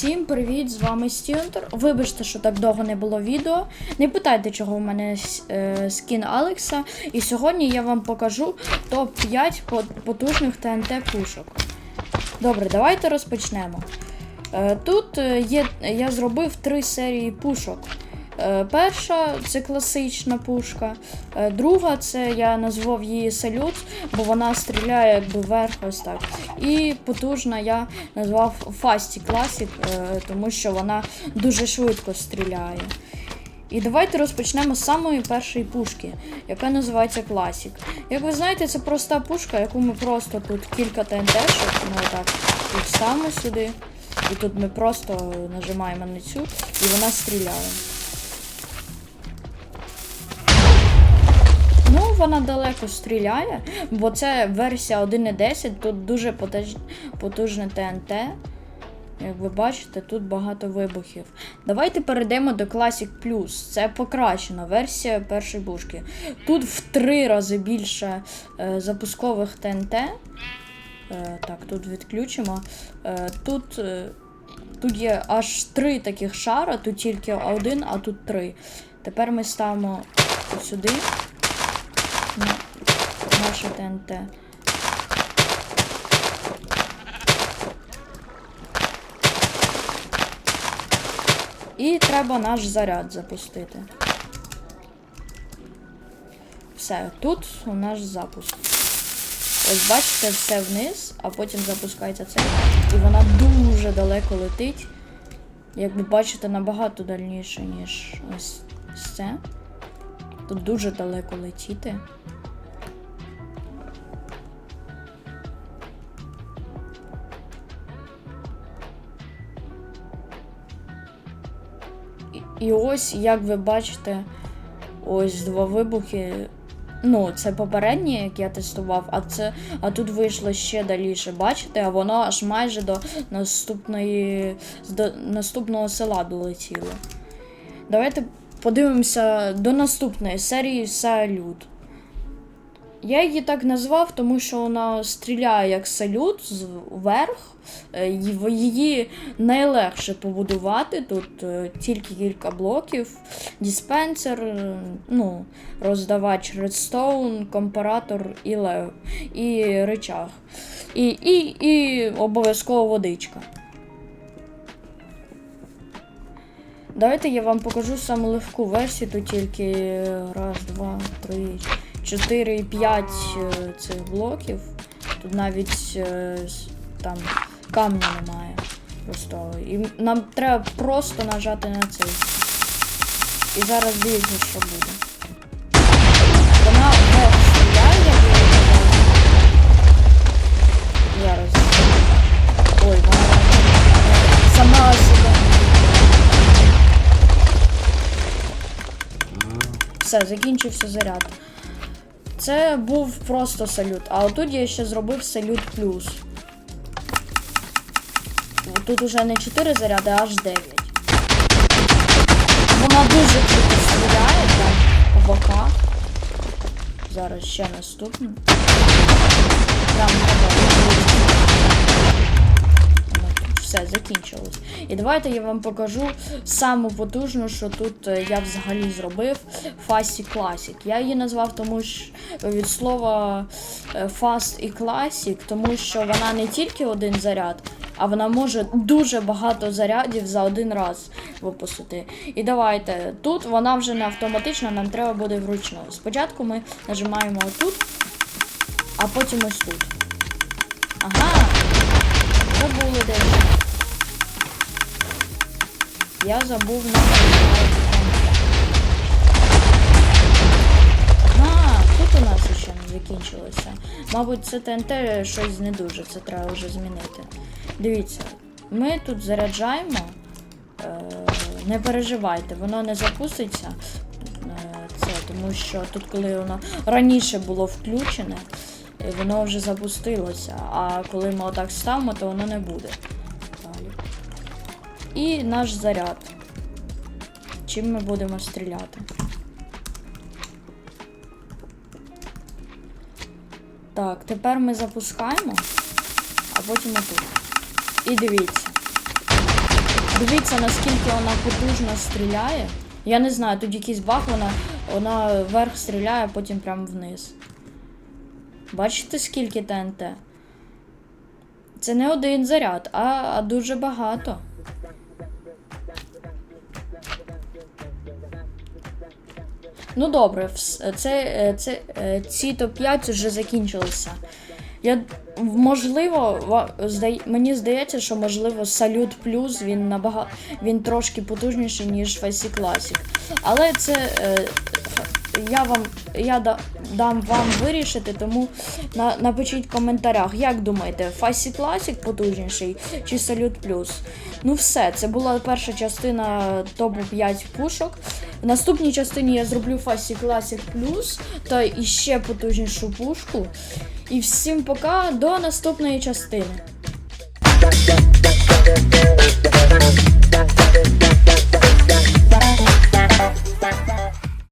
Всім привіт! З вами Стюнтер. Вибачте, що так довго не було відео. Не питайте, чого в мене е, скін Алекса. І сьогодні я вам покажу топ-5 потужних ТНТ пушок. Добре, давайте розпочнемо. Е, Тут е, є, я зробив три серії пушок. Е, Перша це класична пушка. Е, Друга це я назвав її салют, бо вона стріляє вверх ось так. І потужна я назвав Фасті Classic, е, тому що вона дуже швидко стріляє. І давайте розпочнемо з самої першої пушки, яка називається Classic. Як ви знаєте, це проста пушка, яку ми просто тут кілька ТНТ-шок, ми отак ставимо сюди. І тут ми просто нажимаємо на цю, і вона стріляє. Вона далеко стріляє, бо це версія 1.10, тут дуже потужне ТНТ. Як ви бачите, тут багато вибухів. Давайте перейдемо до Classic Plus. Це покращена версія першої бушки. Тут в три рази більше е, запускових ТНТ. Е, так, тут відключимо. Е, тут, е, тут є аж три таких шара, тут тільки один, а тут три. Тепер ми ставимо сюди на наше ТНТ. І треба наш заряд запустити. Все, тут у наш запуск. Ось бачите, все вниз, а потім запускається це. І вона дуже далеко летить. Як ви бачите, набагато дальніше, ніж ось це. Тут дуже далеко летіти. І- ось, як ви бачите, ось два вибухи. Ну, це попередні, як я тестував, а це, а тут вийшло ще далі. Бачите, а воно аж майже до наступної до наступного села долетіло. Давайте подивимося до наступної серії Салют. Я її так назвав, тому що вона стріляє як салют з- вверх. Е, Її найлегше побудувати. Тут е, тільки кілька блоків, диспенсер, е, ну, роздавач редстоун, компаратор і лев, і речах. І, і, і обов'язково водичка. Давайте я вам покажу саму легку версію, тут тільки раз, два, три, чотири, п'ять е, цих блоків. Тут навіть е, там камня немає. Просто. І нам треба просто нажати на цей. І зараз дивіться, що буде. Вона вверх стріляє. Зараз. Ой, вона сама Все, закінчився заряд. Це був просто салют. А отут я ще зробив салют плюс. Тут уже не 4 заряди, а аж 9. Вона дуже круто стріляє, так, по боках. Зараз ще наступну. Прям все, закінчилось. І давайте я вам покажу саму потужну, що тут е, я взагалі зробив Fast Classic. Я її назвав тому що від слова е, Fast і Classic, тому що вона не тільки один заряд, а вона може дуже багато зарядів за один раз випустити. І давайте, тут вона вже не автоматична, нам треба буде вручну. Спочатку ми нажимаємо отут, а потім ось тут. Ага, забули де. Я забув на А, тут у нас ще не закінчилося. Мабуть, це ТНТ щось не дуже, це треба вже змінити. Дивіться, ми тут заряджаємо. Е, не переживайте, воно не запуститься. Е, це, тому що тут, коли воно раніше було включене, воно вже запустилося. А коли ми отак ставимо, то воно не буде. І наш заряд. Чим ми будемо стріляти? Так, тепер ми запускаємо, а потім отут. І дивіться. Дивіться, наскільки вона потужно стріляє. Я не знаю, тут якийсь баг, вона, вона вверх стріляє, а потім прямо вниз. Бачите, скільки ТНТ? Це не один заряд, а, а дуже багато. Ну добре, це, е, це, е, ці топ-5 вже закінчилися. Я, можливо, мені здається, що можливо Салют Плюс він набагато він трошки потужніший, ніж Фасі Classic. Але це е, я вам я дам вам вирішити, тому на, напишіть в коментарях, як думаєте, Фасі Класік потужніший чи Салют Плюс. Ну все, це була перша частина топу 5 пушок. В наступній частині я зроблю Фасі Класік Плюс та іще потужнішу пушку. І всім пока до наступної частини.